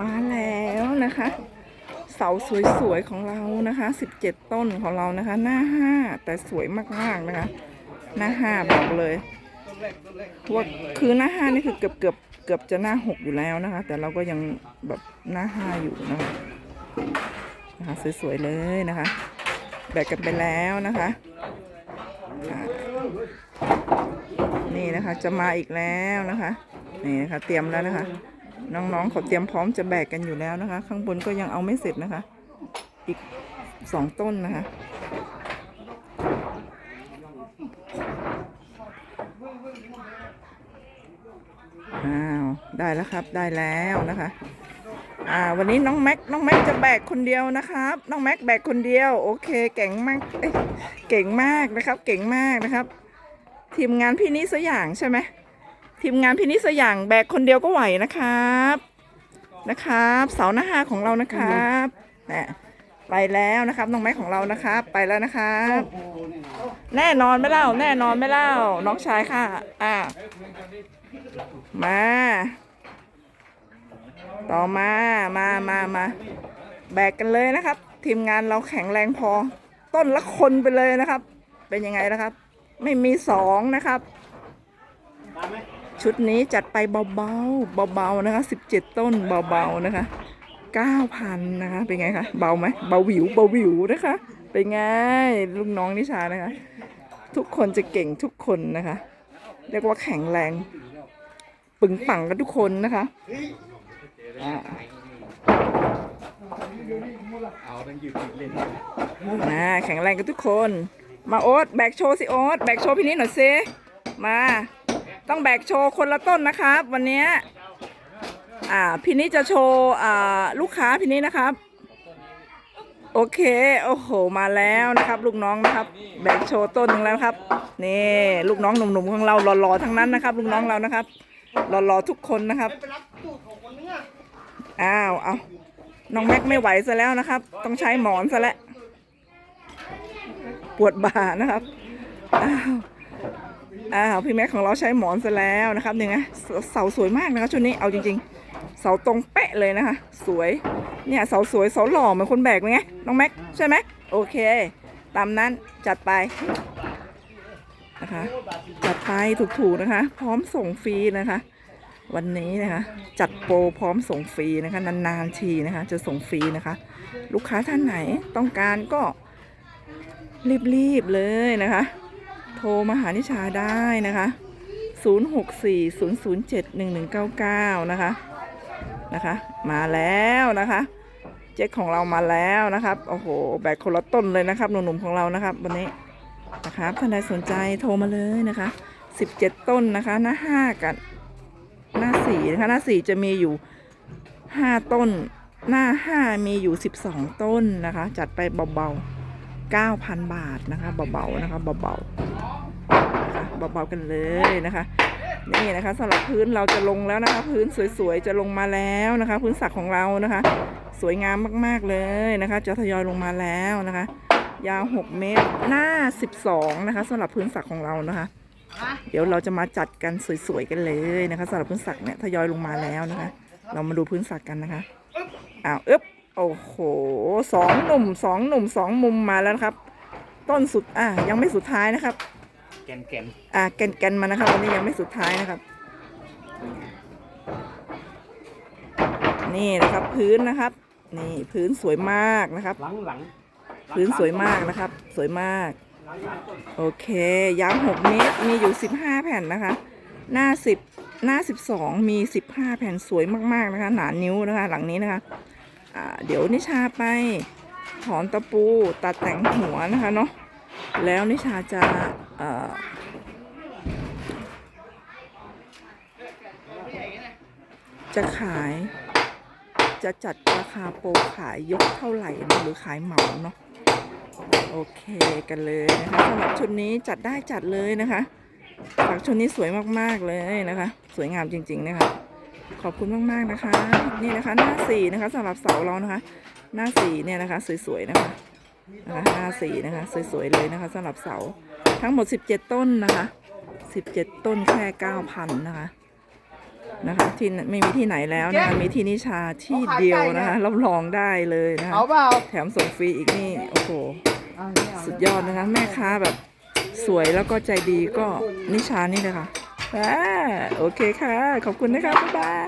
มาแล้วนะคะ เสาสวยๆของเรานะคะ17ต้นของเรานะคะ หน้าห้าแต่สวยมากๆนะคะ หน้าห้าบอกเลยว่าคือหน้าห้านี่คือเกือบเกือบเกือบจะหน้าหกอยู่แล้วนะคะ แต่เราก็ยังแบบหน้าห้าอยู่นะคะนะคะสวยๆเลยนะคะ แบกกันไปแล้วนะคะนี่นะคะจะมาอีกแล้วนะคะ นี่นะคะ เตรียมแล้วนะคะ น้องๆเขาเตรียมพร้อมจะแบกกันอยู่แล้วนะคะ ข้างบนก็ยังเอาไม่เสร็จนะคะ อีกสองต้นนะคะ อ้าว ได้แล้วครับ ได้แล้วนะคะ อ่า วันนี้น้องแม็ก น้องแม็กจะแบกคนเดียวนะครับ น้องแม็กแบกคนเดียว โอเค เก่งมากเอ้ยเก่งมากนะครับ เก่งมากนะครับ ทีมงานพี่นิสอย่างใช่ไหม ทีมงานพี่นิสอย่างแบกคนเดียวก็ไหวนะครับ นะครับ เสาหน้าห้าของเรานะครับนะไปแล้วนะครับน้องแม็กของเรานะครับ ไปแล้วนะครับ แน่นอนไม่เล่า แน่นอนไม่เล่า น้องชายค่ะ อ่ามา ต่อมามามามาแบกกันเลยนะครับ ทีมงานเราแข็งแรงพอ ต้นละคนไปเลยนะครับ เป็นยังไงนะครับ ไม่มีสองนะครับ ชุดนี้จัดไปเบาๆเบาๆนะคะ17ต้นเบาๆนะคะ9,000นะคะ เป็นไงคะเบาไหมเบาหวิวเบาหวิวนะคะ เป็นไงลูกน้องนิชานะคะ ทุกคนจะเก่งทุกคนนะคะ เรียกว่าแข็งแรง ปึงปังกันทุกคนนะคะนอ่าแข็งแรงกันทุกคน มาโอ๊ตแบกโชว์สิโอ๊ตแบกโชว์พี่นิดหน่อยสิมา ต้องแบกโชว์คนละต้นนะครับ วันนี้อ่าพี่นิดจะโชว์อ่าลูกค้าพี่นิดนะครับ โอเคโอ้โหมาแล้วนะครับ ลูกน้องนะครับ แบกโชว์ต้นหนึ่งแล้วครับนี่ลูกน้องหนุ่มๆของเราหล่อๆทั้งนั้นนะครับ ลูกน้องเรานะครับหล่อๆทุกคนนะครับอ้าวเอาน้องแม็กไม่ไหวซะแล้วนะครับ ต้องใช้หมอนซะแล้วปวดบ่านะครับอ้าว อ้าวพี่แม็กของเราใช้หมอนซะแล้วนะครับเนี่ไงเสาเสาสวยมากนะครับชุดนี้เอาจริง ๆ เสาตรงเป๊ะเลยนะคะ สวยเนี่ยเสาสวยเสาหล่อเหมือนคนแบกไหมไงน้องแม็กใช่ไหมโอเค ตามนั้นจัดไปนะคะจัดไปถูกๆนะคะ พร้อมส่งฟรีนะคะ วันนี้นะคะ จัดโปรพร้อมส่งฟรีนะคะ นานๆทีนะคะ จะส่งฟรีนะคะ ลูกค้าท่านไหนต้องการก็รีบๆเลยนะคะ รมาหานิชาได้นะคะ 0640071199 นะคะ นะคะ มาแล้วนะคะ เจ๊กของเรามาแล้วนะครับ โอ้โห แบกคนละต้นเลยนะครับ หนุ่มๆของเรานะครับ วันนี้ นะครับ ท่านใดสนใจโทรมาเลยนะคะ 17 ต้นนะคะ หน้าห้ากันหน้าสี่นะคะ หน้าสี่จะมีอยู่ 5 ต้น หน้า 5 มีอยู่ 12 ต้นนะคะ จัดไปเบาๆ9,000 บาทนะคะเบาๆนะคะเบาๆ เบาๆกันเลยนะคะ นี่นะคะสำหรับพื้นเราจะลงแล้วนะคะ พื้นสวยๆจะลงมาแล้วนะคะ พื้นสักของเรานะคะ สวยงามมากๆเลยนะคะ จะทยอยลงมาแล้วนะคะ ยาว 6 เมตรหน้า 12 นะคะสำหรับพื้นสักของเรานะคะ เดี๋ยวเราจะมาจัดกันสวยๆกันเลยนะคะสำหรับพื้นสักเนี่ยทยอยลงมาแล้วนะคะ เรามาดูพื้นสักกันนะคะอ้าวอึ๊บโอ้โหสองหนุ่มสองหนุ่มสองมุมมาแล้วครับ ต้นสุดอะยังไม่สุดท้ายนะครับ แกนแกนอะแกนๆมานะครับวันนี้ยังไม่สุดท้ายนะครับ นี่นะครับพื้นนะครับ นี่พื้นสวยมากนะครับ หลังหลังพื้นสวยมากนะครับ สวยมาก โอเค ยาว6เมตรมีอยู่15แผ่นนะคะ หน้า10หน้า12มี15แผ่นสวยมากๆนะคะ หนานิ้วนะคะ หลังนี้นะคะอ่าเดี๋ยวนิชาไปถอนตะปูตัดแต่งหัวนะคะเนาะแล้วนิชาจะเอ่อ จะขายจะจัดราคาโปรขายยกเท่าไหร่นะหรือขายเหมาเนาะโอเคกันเลยนะคะสำหรับชุดนี้จัดได้จัดเลยนะคะฝากชุดนี้สวยมากๆเลยนะคะ สวยงามจริง ๆ นะคะ ขอบคุณมากๆนะคะ นี่นะคะหน้าสีนะคะสำหรับเสาเรานะคะ หน้าสีเนี่ยนะคะ สวยๆนะคะนะคะหน้าสีนะคะ สวยๆเลยนะคะสำหรับเสา ทั้งหมด 17 ต้นนะคะ 17 ต้นแค่ 9,000 นะคะ นะคะที่ไม่มีที่ไหนแล้วนะคะ มีที่นิชาที่เดียวนะคะรับรองได้เลยนะคะเอาเปล่าแถมส่งฟรีอีกนี่ โอ้โหเอาไม่เอาสุดยอดนะคะ แม่ค้าแบบสวยแล้วก็ใจดีก็นิชานี่เลยค่ะอ่าโอเคค่ะ ขอบคุณนะคะ บ๊ายบาย